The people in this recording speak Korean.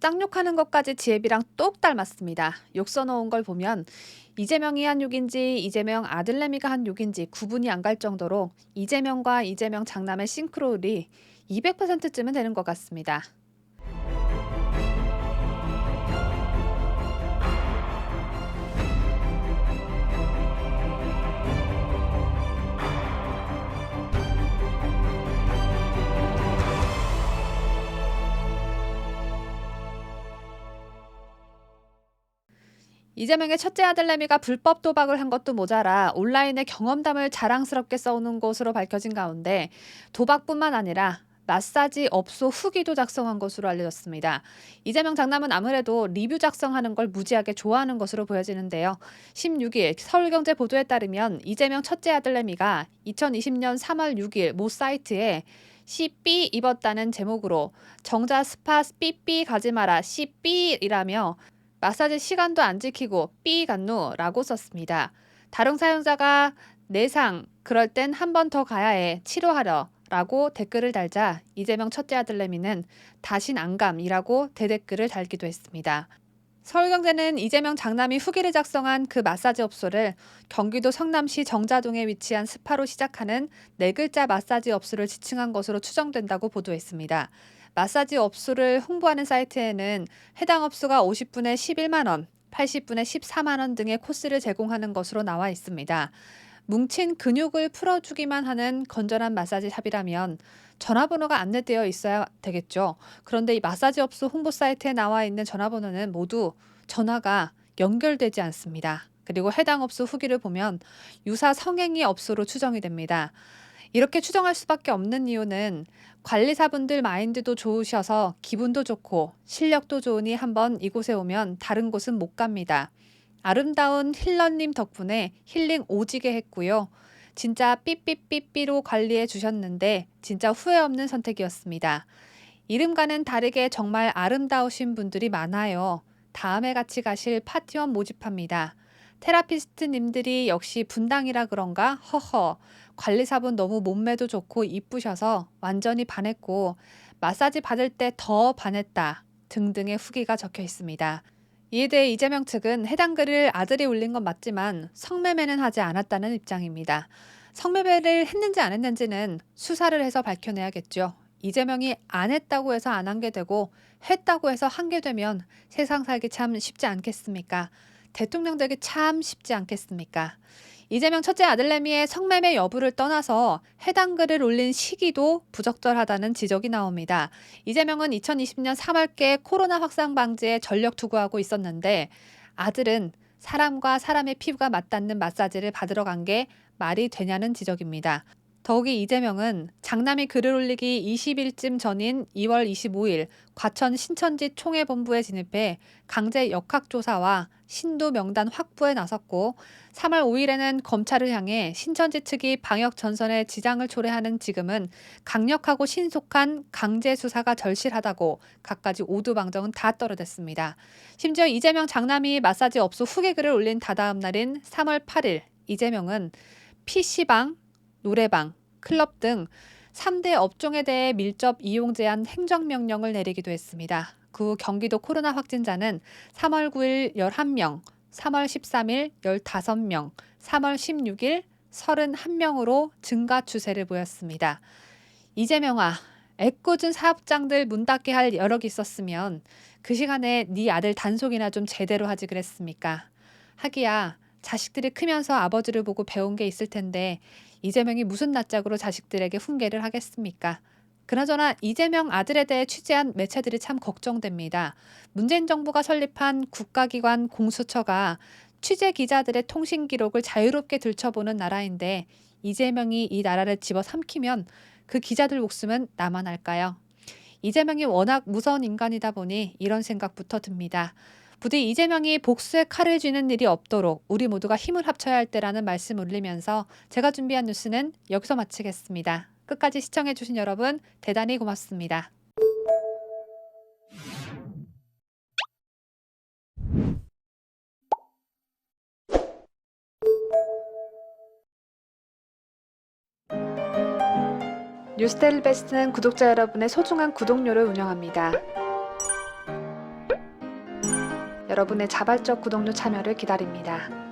쌍욕하는 것까지 지혜비랑 똑 닮았습니다. 욕 써놓은 걸 보면 이재명이 한 욕인지 이재명 아들내미가 한 욕인지 구분이 안 갈 정도로 이재명과 이재명 장남의 싱크로율이 200%쯤은 되는 것 같습니다. 이재명의 첫째 아들내미가 불법 도박을 한 것도 모자라 온라인에 경험담을 자랑스럽게 써오는 것으로 밝혀진 가운데 도박뿐만 아니라 마사지 업소 후기도 작성한 것으로 알려졌습니다. 이재명 장남은 아무래도 리뷰 작성하는 걸 무지하게 좋아하는 것으로 보여지는데요. 16일 서울경제 보도에 따르면 이재명 첫째 아들내미가 2020년 3월 6일 모 사이트에 씨삐 입었다는 제목으로 정자 스파 삐삐 가지 마라 씨삐이라며 마사지 시간도 안 지키고 삐 갔노라고 썼습니다. 다른 사용자가 내상 그럴 땐 한 번 더 가야 해 치료하러 라고 댓글을 달자 이재명 첫째 아들내미는 다신 안감이라고 대댓글을 달기도 했습니다. 서울경제는 이재명 장남이 후기를 작성한 그 마사지 업소를 경기도 성남시 정자동에 위치한 스파로 시작하는 네 글자 마사지 업소를 지칭한 것으로 추정된다고 보도했습니다. 마사지 업소를 홍보하는 사이트에는 해당 업소가 50분에 11만 원, 80분에 14만 원 등의 코스를 제공하는 것으로 나와 있습니다. 뭉친 근육을 풀어주기만 하는 건전한 마사지 샵이라면 전화번호가 안내되어 있어야 되겠죠. 그런데 이 마사지 업소 홍보 사이트에 나와 있는 전화번호는 모두 전화가 연결되지 않습니다. 그리고 해당 업소 후기를 보면 유사 성행위 업소로 추정이 됩니다. 이렇게 추정할 수밖에 없는 이유는 관리사분들 마인드도 좋으셔서 기분도 좋고 실력도 좋으니 한번 이곳에 오면 다른 곳은 못 갑니다. 아름다운 힐러님 덕분에 힐링 오지게 했고요. 진짜 삐삐삐삐로 관리해 주셨는데 진짜 후회 없는 선택이었습니다. 이름과는 다르게 정말 아름다우신 분들이 많아요. 다음에 같이 가실 파티원 모집합니다. 테라피스트님들이 역시 분당이라 그런가? 허허. 관리사분 너무 몸매도 좋고 이쁘셔서 완전히 반했고 마사지 받을 때 더 반했다. 등등의 후기가 적혀 있습니다. 이에 대해 이재명 측은 해당 글을 아들이 올린 건 맞지만 성매매는 하지 않았다는 입장입니다. 성매매를 했는지 안 했는지는 수사를 해서 밝혀내야겠죠. 이재명이 안 했다고 해서 안 한 게 되고 했다고 해서 한 게 되면 세상 살기 참 쉽지 않겠습니까? 대통령 되기 참 쉽지 않겠습니까? 이재명 첫째 아들내미의 성매매 여부를 떠나서 해당 글을 올린 시기도 부적절하다는 지적이 나옵니다. 이재명은 2020년 3월께 코로나 확산 방지에 전력 투구하고 있었는데 아들은 사람과 사람의 피부가 맞닿는 마사지를 받으러 간 게 말이 되냐는 지적입니다. 더욱이 이재명은 장남이 글을 올리기 20일쯤 전인 2월 25일 과천 신천지 총회본부에 진입해 강제 역학조사와 신도 명단 확보에 나섰고 3월 5일에는 검찰을 향해 신천지 측이 방역 전선에 지장을 초래하는 지금은 강력하고 신속한 강제 수사가 절실하다고 갖가지 오두방정은 다 떨어졌습니다. 심지어 이재명 장남이 마사지 업소 후기 글을 올린 다다음 날인 3월 8일 이재명은 PC방, 노래방, 클럽 등 3대 업종에 대해 밀접 이용 제한 행정명령을 내리기도 했습니다. 그 후 경기도 코로나 확진자는 3월 9일 11명, 3월 13일 15명, 3월 16일 31명으로 증가 추세를 보였습니다. 이재명아, 애꿎은 사업장들 문 닫게 할 여력이 있었으면 그 시간에 네 아들 단속이나 좀 제대로 하지 그랬습니까? 하기야 자식들이 크면서 아버지를 보고 배운 게 있을 텐데 이재명이 무슨 낯짝으로 자식들에게 훈계를 하겠습니까? 그나저나 이재명 아들에 대해 취재한 매체들이 참 걱정됩니다. 문재인 정부가 설립한 국가기관 공수처가 취재 기자들의 통신 기록을 자유롭게 들춰보는 나라인데 이재명이 이 나라를 집어삼키면 그 기자들 목숨은 나만 할까요? 이재명이 워낙 무서운 인간이다 보니 이런 생각부터 듭니다. 부디 이재명이 복수의 칼을 쥐는 일이 없도록 우리 모두가 힘을 합쳐야 할 때라는 말씀 올리면서 제가 준비한 뉴스는 여기서 마치겠습니다. 끝까지 시청해주신 여러분 대단히 고맙습니다. 뉴스데일 베스트는 구독자 여러분의 소중한 구독료를 운영합니다. 여러분의 자발적 구독료 참여를 기다립니다.